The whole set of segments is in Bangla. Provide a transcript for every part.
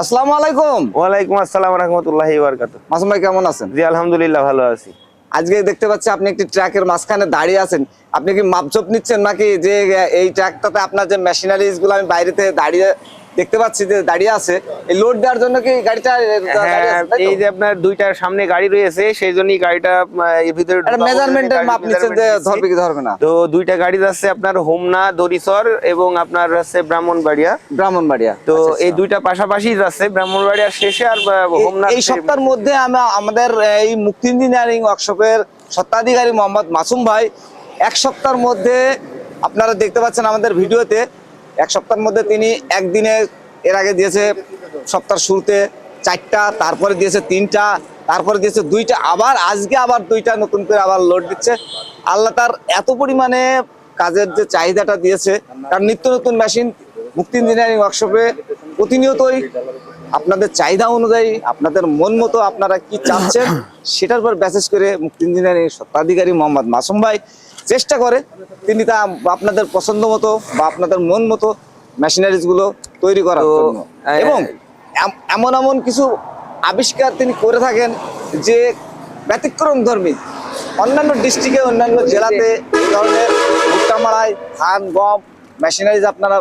আসসালামু আলাইকুম। ওয়ালাইকুম আসসালাম রহমতুল্লাহি বারাকাতুহু। মাসুম ভাই কেমন আছেন? জি আলহামদুলিল্লাহ ভালো আছি। আজকে দেখতে পাচ্ছি আপনি একটি ট্রাকের মাঝখানে দাঁড়িয়ে আছেন। আপনি কি মাপজোপ নিচ্ছেন নাকি যে এই ট্রাকটাতে আপনার যে মেশিনারিজগুলো আমি বাইরেতে দাঁড়িয়ে দেখতে পাচ্ছি যে দাঁড়িয়ে আছে। এই লোড দেওয়ার জন্য কি গাড়িটা হ্যাঁ আছে? এই যে আপনার দুইটার সামনে গাড়ি রয়েছে সেই জন্যই গাড়িটা এর ভিতরে মেজারমেন্টের মাপ যে ধরবে কি ধরবে না। তো দুইটা গাড়ি যাচ্ছে আপনার হোমনা দরিসর এবং আপনার হচ্ছে ব্রাহ্মণবাড়িয়া। ব্রাহ্মণবাড়িয়া। তো আচ্ছা, আচ্ছা। এই দুইটা পাশাপাশি যাচ্ছে ব্রাহ্মণবাড়িয়ার শেষে আর হোমনা এই সপ্তাহের মধ্যে আমরা আমাদের এই মুক্তি ইঞ্জিনিয়ারিং ওয়ার্কশপের সত্ত্বাধিকারী মোহাম্মদ মাসুম ভাই এক সপ্তাহের মধ্যে আপনারা দেখতে পাচ্ছেন আমাদের ভিডিওতে এক সপ্তাহের মধ্যে তিনি একদিনে এর আগে দিয়েছে সপ্তাহের শুরুতে চারটা, তারপরে দিয়েছে তিনটা, তারপরে দিয়েছে দুইটা, আবার আজকে আবার দুইটা নতুন করে আবার লোড দিচ্ছে। আল্লাহ তার এত পরিমাণে কাজের যে চাহিদাটা দিয়েছে তার নিত্য নতুন মেশিন, মুক্তি ইঞ্জিনিয়ারিং ওয়ার্কশপে প্রতিনিয়তই আপনাদের চাহিদা অনুযায়ী, আপনাদের মন মতো আপনারা কি চাচ্ছেন, সেটার উপর ব্যাসেস করে মুক্তি ইঞ্জিনিয়ারিং সত্ত্বাধিকারী মোহাম্মদ মাসুম ভাই চেষ্টা করে। তিনি তা আপনাদের পছন্দ মতো বা আপনাদের মন মতো মেশিনারিজগুলো তৈরি করার জন্য। এবং এমন এমন কিছু আবিষ্কার তিনি করে থাকেন যে ব্যতিক্রম ধর্মী। অন্যান্য ডিস্ট্রিক্টে অন্যান্য জেলাতে এই ধরনের ভুট্টা মারাই ধান গম মেশিনারিজ আপনারা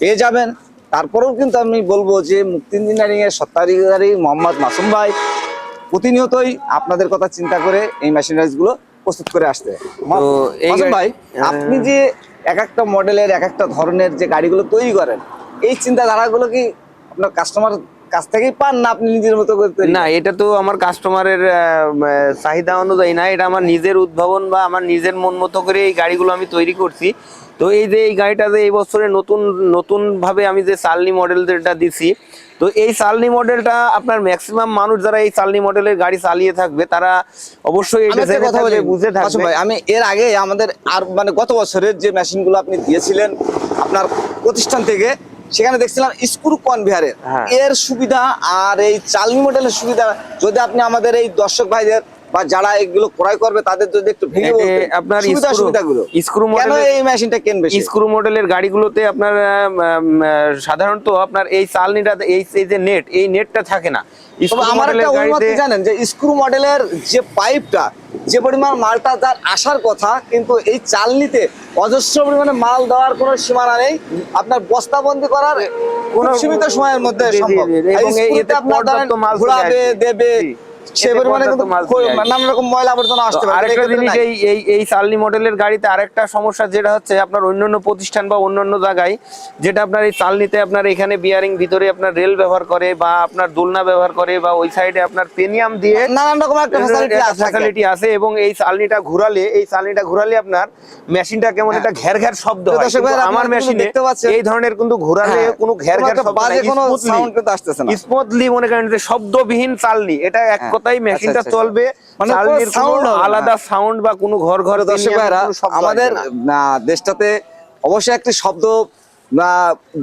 পেয়ে যাবেন। তারপরেও কিন্তু আমি বলব যে মুক্তি ইঞ্জিনিয়ারিং এর সত্ত্বাধিকারী মোহাম্মদ মাসুম ভাই প্রতিনিয়তই আপনাদের কথা চিন্তা করে এই মেশিনারিজগুলো প্রস্তুত করে আসতে। ভাই আপনি যে এক একটা মডেলের এক একটা ধরনের যে গাড়িগুলো তৈরি করেন এই চিন্তাধারাগুলো কি আপনার কাস্টমার কাছ থেকেই পান না আপনি নিজের মতো করতে না এটা তো আমার কাস্টমারের চাহিদা অনুযায়ী না এটা আমার নিজের উদ্ভাবন বা আমার নিজের মন মতো করে এই গাড়িগুলো আমি তৈরি করছি। তো এই যে এই গাড়িটা যে এই বছরে নতুন নতুন ভাবে আমি যে সালনি মডেলটা দিছি তো এই সালনি মডেলটা আপনার ম্যাক্সিমাম মানুষ যারা এই সালনি মডেলের গাড়ি চালিয়ে থাকবে তারা অবশ্যই কথা বলি। বুঝে থাকবে। ভাই, আমি এর আগে আমাদের আর মানে গত বছরের যে মেশিনগুলো আপনি দিয়েছিলেন আপনার প্রতিষ্ঠান থেকে সেখানে দেখছিলাম স্ক্রু কনভেয়ারের হ্যাঁ। এর সুবিধা আর এই চালনি মডেলের সুবিধা যদি আপনি আমাদের এই দর্শক ভাইদের বা যারা এগুলো ক্রয় করবে তাদের যদি একটু ভেঙে আপনার সুবিধাগুলো স্ক্রু কেন মডেলের- এই মেশিনটা কেনবে? স্ক্রু মডেলের গাড়িগুলোতে আপনার সাধারণত আপনার এই চালনিটা এই যে নেট এই নেটটা থাকে না। আমার একটা অভিমত কি জানেন যে স্ক্রু মডেলের যে পাইপটা যে পরিমাণ মালটা তার আসার কথা কিন্তু এই চালনিতে অজস্র পরিমাণে মাল দেওয়ার কোনো সীমানা নেই। আপনার বস্তাবন্দি করার কোনো সীমিত সময়ের মধ্যে সম্ভব। দেবে জি। পরিমাণে কিন্তু পর্যাপ্ত মাল চলে আসবে। নানান রকম ময়লা আবর্জনা আসতে পারে আরেকটা এই জিনিস এই এই এই সালনি মডেলের গাড়িতে আরেকটা সমস্যা যেটা হচ্ছে আপনার অন্যান্য প্রতিষ্ঠান বা অন্যান্য জায়গায় যেটা আপনার এই চালনিতে আপনার এখানে বিয়ারিং ভিতরে আপনার রেল ব্যবহার করে বা আপনার দোলনা ব্যবহার করে বা ওই সাইডে আপনার পেনিয়াম দিয়ে নানান রকম একটা ফ্যাসিলিটি আছে এবং এই চালনিটা ঘুরালে এই চালনিটা ঘুরালে আপনার মেশিনটা কেমন একটা শব্দ হয়। আমার আপনারা কিন্তু মেশিনে এই ধরনের কিন্তু ঘুরালে হ্যাঁ, কোনো একটা শব্দ কিন্তু আসতেছে না। স্মুথলি মনে করেন যে শব্দবিহীন চালনি। এটা এক হ্যাঁ, কথাই আচ্ছা, মেশিনটা আচ্ছা, চলবে। মানে। আলাদা সাউন্ড বা কোনো ঘর ঘর দর্শক ভাইরা আমাদের দেশটাতে অবশ্যই একটি শব্দ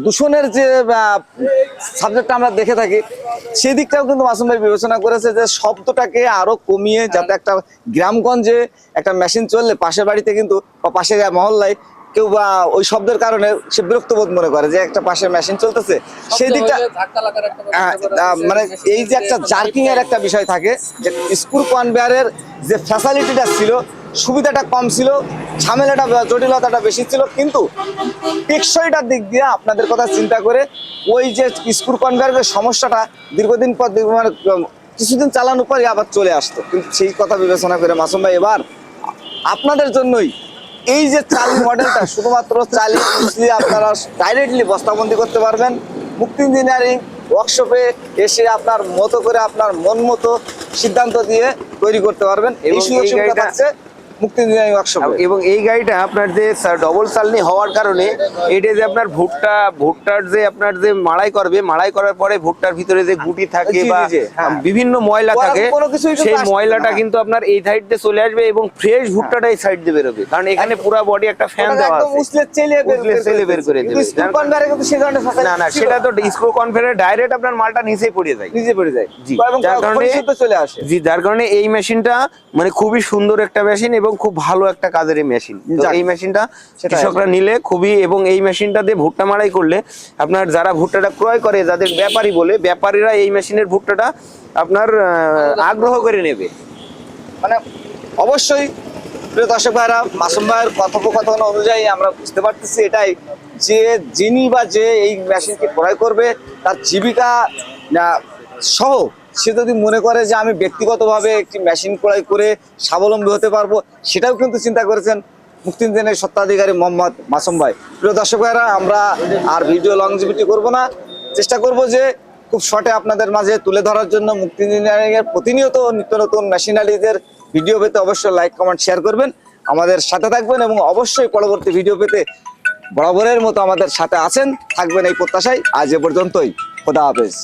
দূষণের যে সাবজেক্টটা আমরা দেখে থাকি সেই দিকটাও কিন্তু মাসুম ভাই বিবেচনা করেছে যে শব্দটাকে আরও কমিয়ে যাতে একটা গ্রামগঞ্জে একটা মেশিন চললে পাশের বাড়িতে কিন্তু বা পাশের মহল্লায় কেউ বা ওই শব্দের কারণে সে বিরক্ত বোধ মনে করে যে একটা পাশে মেশিন চলতেছে। সেই দিকটা হ্যাঁ, মানে এই যে একটা জার্কিং এর একটা বিষয় থাকে যে স্ক্রু কনভেয়ারের যে ফ্যাসিলিটিটা ছিল সুবিধাটা কম ছিল ঝামেলাটা জটিলতাটা বেশি ছিল কিন্তু টেকসইটার দিক দিয়ে আপনাদের কথা চিন্তা করে ওই যে স্ক্রু কনভেয়ারের সমস্যাটা দীর্ঘদিন পর মানে কিছুদিন চালানোর পরে আবার চলে আসতো। কিন্তু সেই কথা বিবেচনা করে মাসুম ভাই এবার আপনাদের জন্যই এই যে চালি মডেলটা শুধুমাত্র চালি আপনারা ডাইরেক্টলি বস্তাবন্দি করতে পারবেন। মুক্তি ইঞ্জিনিয়ারিং ওয়ার্কশপে এসে আপনার মতো করে আপনার মন মতো সিদ্ধান্ত দিয়ে তৈরি করতে পারবেন। এই সুযোগ সুবিধা পাচ্ছে থাকছে। ওয়ার্কশপে এবং এই গাড়িটা আপনার যে ডবল চালনি হওয়ার কারণে এটা যে আপনার ভুট্টা ভুট্টার যে আপনার যে মাড়াই করবে মাড়াই করার পরে ভুট্টার ভিতরে যে গুটি থাকে বা হ্যাঁ। বিভিন্ন ময়লা থাকে সেই ময়লাটা কিন্তু আপনার এই সাইড দিয়ে চলে আসবে এবং ফ্রেশ ভুট্টাটা এই সাইড দিয়ে বেরোবে। কারণ এখানে পুরো বডি একটা ফ্যান দেওয়া আছে। চেলে চেলে বের করে দেবে। কনভেয়ারে কিন্তু সেই ধরনের না না সেটা তো স্ক্রু ডাইরেক্ট আপনার মালটা পড়ে যায়। নিজে পড়ে যায়। জি যার কারণে চলে আসে। জি যার কারণে এই মেশিনটা মানে খুবই সুন্দর একটা মেশিন এবং খুব ভালো একটা কাজের এই মেশিন এই মেশিনটা কৃষকরা নিলে খুবই এবং এই মেশিনটা দিয়ে ভুট্টা মারাই করলে আপনার যারা ভুট্টাটা ক্রয় করে যাদের ব্যাপারী বলে ব্যাপারীরা এই মেশিনের ভুট্টাটা আপনার আগ্রহ করে নেবে। মানে অবশ্যই প্রিয় দর্শক ভাইরা মাসুম ভাইয়ের কথোপকথন অনুযায়ী আমরা বুঝতে পারতেছি এটাই যে যিনি বা যে এই মেশিনকে ক্রয় করবে তার জীবিকা না, সহ সে যদি মনে করে যে আমি ব্যক্তিগতভাবে একটি মেশিন ক্রয় করে স্বাবলম্বী হতে পারব, সেটাও কিন্তু চিন্তা করেছেন মুক্তিদিনের সত্ত্বাধিকারী মোহাম্মদ মাসুম ভাই। প্রিয় দর্শক ভাইরা আমরা আর ভিডিও লংজিভিটি করব না। চেষ্টা করব যে খুব শর্টে আপনাদের মাঝে তুলে ধরার জন্য মুক্তি ইঞ্জিনিয়ারিং এর প্রতিনিয়ত নিত্য নতুন মেশিনারিদের ভিডিও পেতে অবশ্যই লাইক কমেন্ট শেয়ার করবেন। আমাদের সাথে থাকবেন এবং অবশ্যই পরবর্তী ভিডিও পেতে বরাবরের মতো আমাদের সাথে আছেন। থাকবেন এই প্রত্যাশায়। আজ এ পর্যন্তই। খোদা হাফেজ।